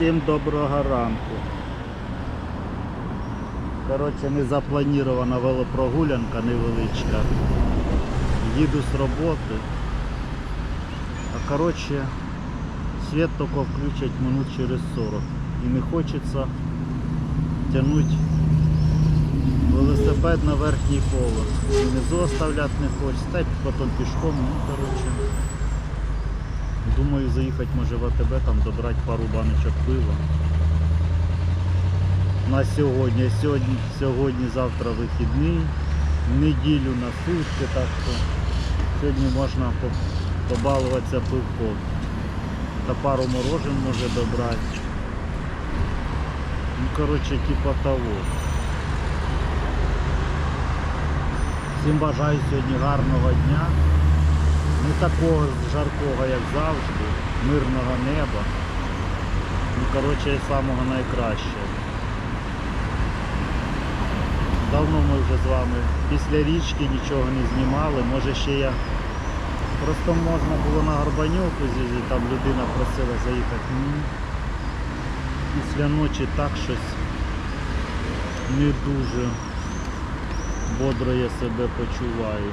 Всім доброго ранку. Коротше, незапланована велопрогулянка невеличка. Їду з роботи. А коротше, світ тільки включать минут через 40. І не хочеться тягнути велосипед на верхній поверх. Внизу оставляти не хочеться. Та потім пішком, ну коротше. Думаю заїхати може в АТБ, там добрати пару баночок пива. На сьогодні, сьогодні, сьогодні, завтра вихідний, неділю на сутки, так що сьогодні можна по- побалуватися пивком. Та пару морожен може добрати. Ну коротше, типа того. Всім бажаю сьогодні гарного дня. Не такого жаркого, як завжди, мирного неба. Ну, коротше, самого найкращого. Давно ми вже з вами після річки нічого не знімали. Може ще я просто можна було на з'їздити, там людина просила заїхати. Після ночі так щось не дуже бодро я себе почуваю.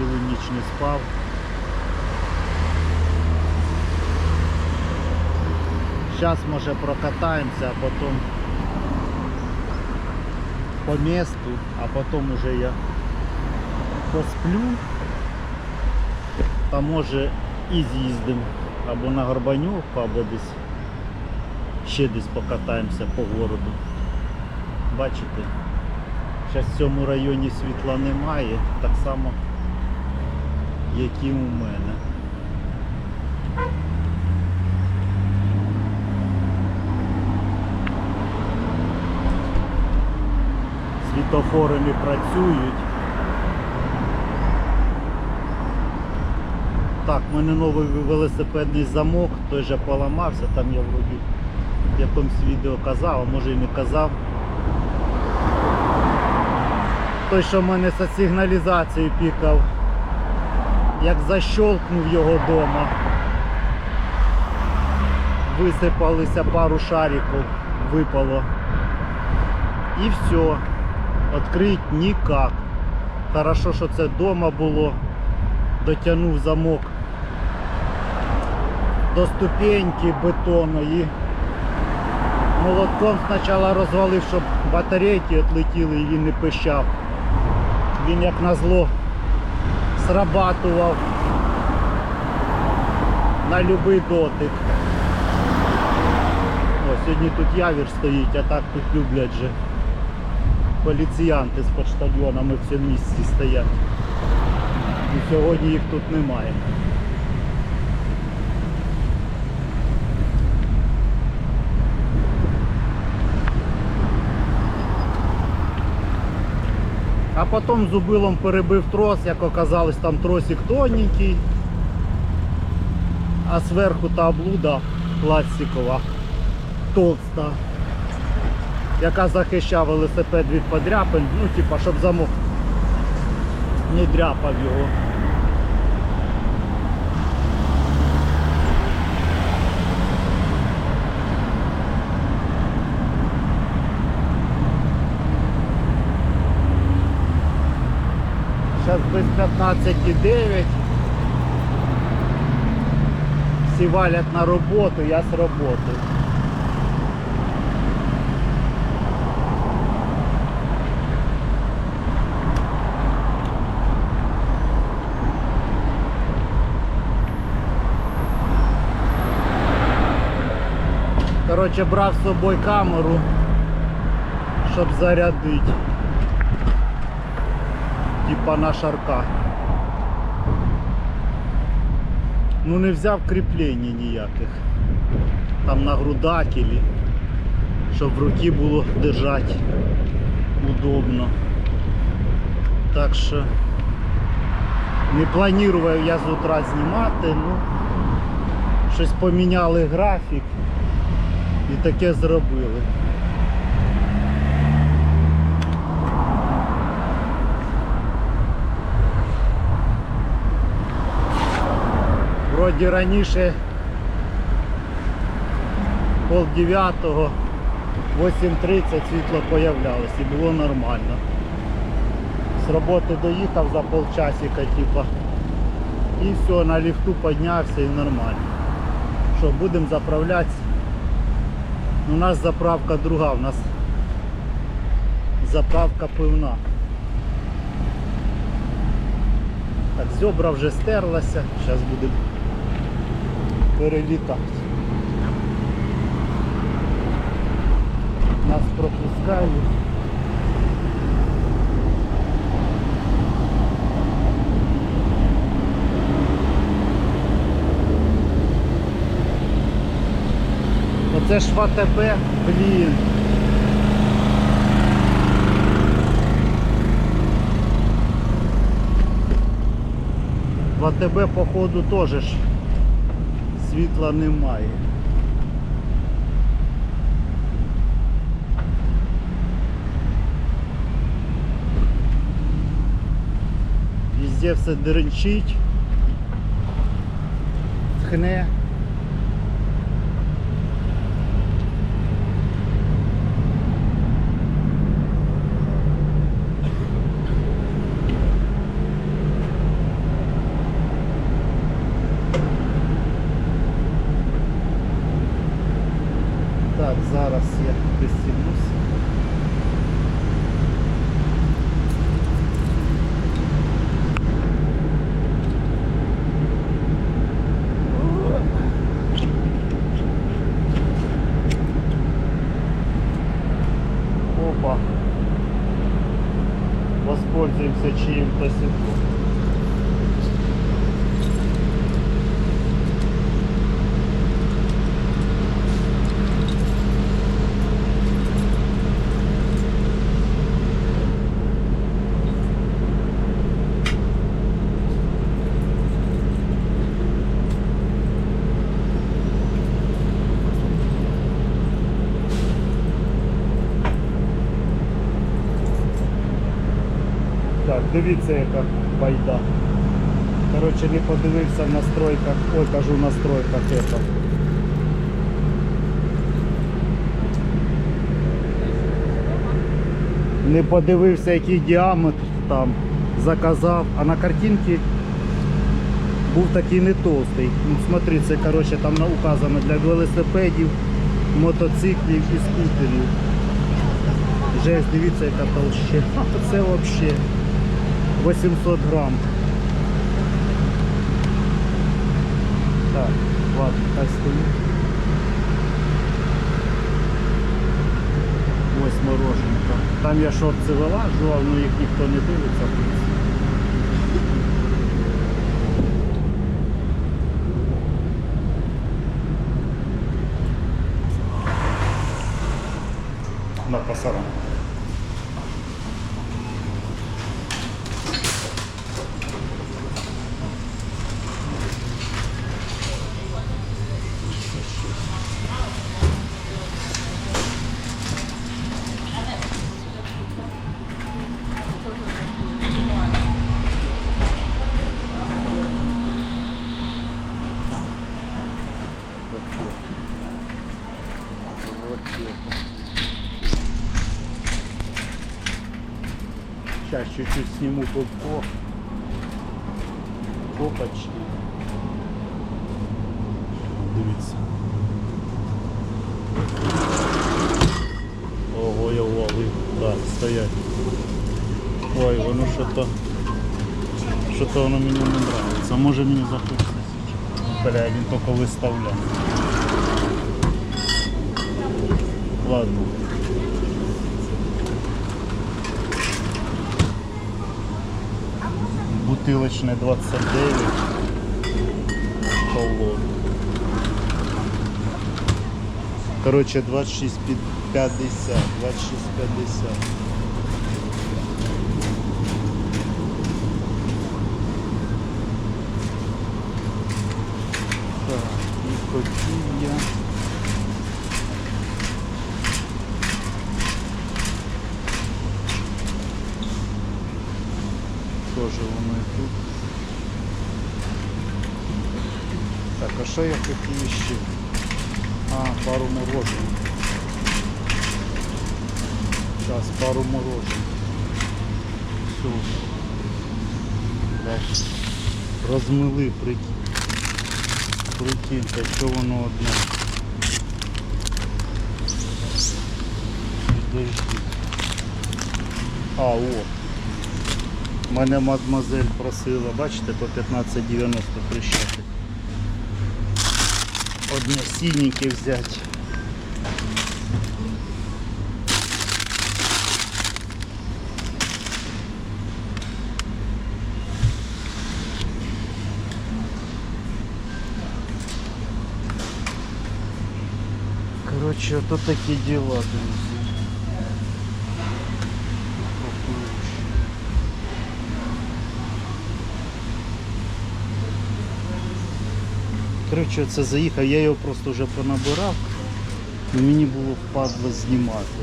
Цілу ніч не спав. Зараз може прокатаємося, а потім по місту, а потім уже я посплю. Та може і з'їздимо або на Горбанюк, або десь ще десь покатаємося по городу. Бачите, зараз в цьому районі світла немає, так само як і у мене. Світофори не працюють. Так, в мене новий велосипедний замок, той же поламався, там я вроді в якомусь відео казав, а може і не казав. Той, що в мене з сигналізацією пікав, як защолкнув його вдома, висипалися пару шариків, випало. І все. Открыть никак. Хорошо, що це вдома було. Дотягнув замок до ступеньки бетонної. Молотком спочатку розвалив, щоб батарейки відлетіли і він не пищав. Він як назло срабатував на будь-який дотик. О, сьогодні тут явір стоїть, а так тут люблять же. Поліціянти з почтальйонами в цьому місці стоять. І сьогодні їх тут немає. Потім зубилом перебив трос, як оказалось, там тросик тоненький, а зверху та облуда пластикова толста яка захищає велосипед від подряпин, ну типа, щоб замок не дряпав його. Зараз без 15,9. Всі валять на роботу, я з роботи. Коротше, брав з собою камеру, щоб зарядити. Типа на шарка. Ну не взяв кріплень ніяких. Там на грудакелі, щоб в руки було держати удобно. Так що не планував я з утра знімати, ну щось поміняли графік. І таке зробили. Вроді раніше пол дев'ятого, 8.30 світло появлялось і було нормально. З роботи доїхав за полчасика, типа. І все, на ліфту піднявся і нормально. Що, будемо заправлятися? У нас заправка друга, у нас заправка пивна. Так, зьобра вже стерлася, зараз будемо перелітати. Нас пропускають. Оце ж в АТБ, блін. В АТБ походу теж ж світла немає. Везде все деренчить, тхне. Так, дивіться яка байда. Коротше, не подивився в настройках, ой, кажу в настройках это. Не подивився, який діаметр там заказав, а на картинці був такий не толстий. Ну, смотри, це коротше, там указано для велосипедів, мотоциклів і скутерів. Жесть, дивіться, яка толщина. Це взагалі 800 грам. Так, ладно, хай стоїть. Ось мороженка. Там я шорти вилажував, ну їх ніхто не дивиться. в принципі. На пасаран. Сейчас чуть-чуть сниму попко. Попочки. Дивіться. Ого, я ловив. Так, стоять. Ой, воно що-то. Що-то воно мені не нравится. Може мені захочеться. Бля, він тільки виставляє. Ладно. Бутилочне 29. Колон. Короче, 26,50. 26,50. Тоже воно і тут. Так, а що я хотів ще? А, пару морожень. Зараз пару морожень. Все. Бачите. Розмили, прикинь. Прикиньте, що воно одне. Підожди. А, о. Мене мадмазель просила, бачите, по 15,90 хрещати. Одне синеньке взяти. Короче, ото такі діла, друзі. Коротше, це заїхав, я його просто вже понабирав, але мені було впадло знімати.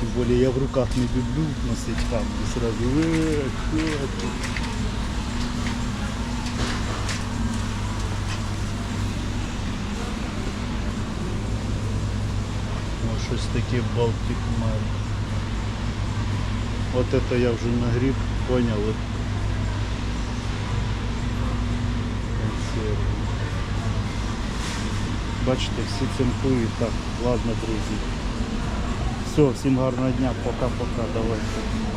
Тим більше я в руках не люблю носити камеру, сразу «Е, що це?» О, щось таке Балтик Мар. От це я вже нагріб, поняли. Консерви. Бачите, всі цинкують. Так, ладно, друзі. Все, всім гарного дня, пока-пока, давайте.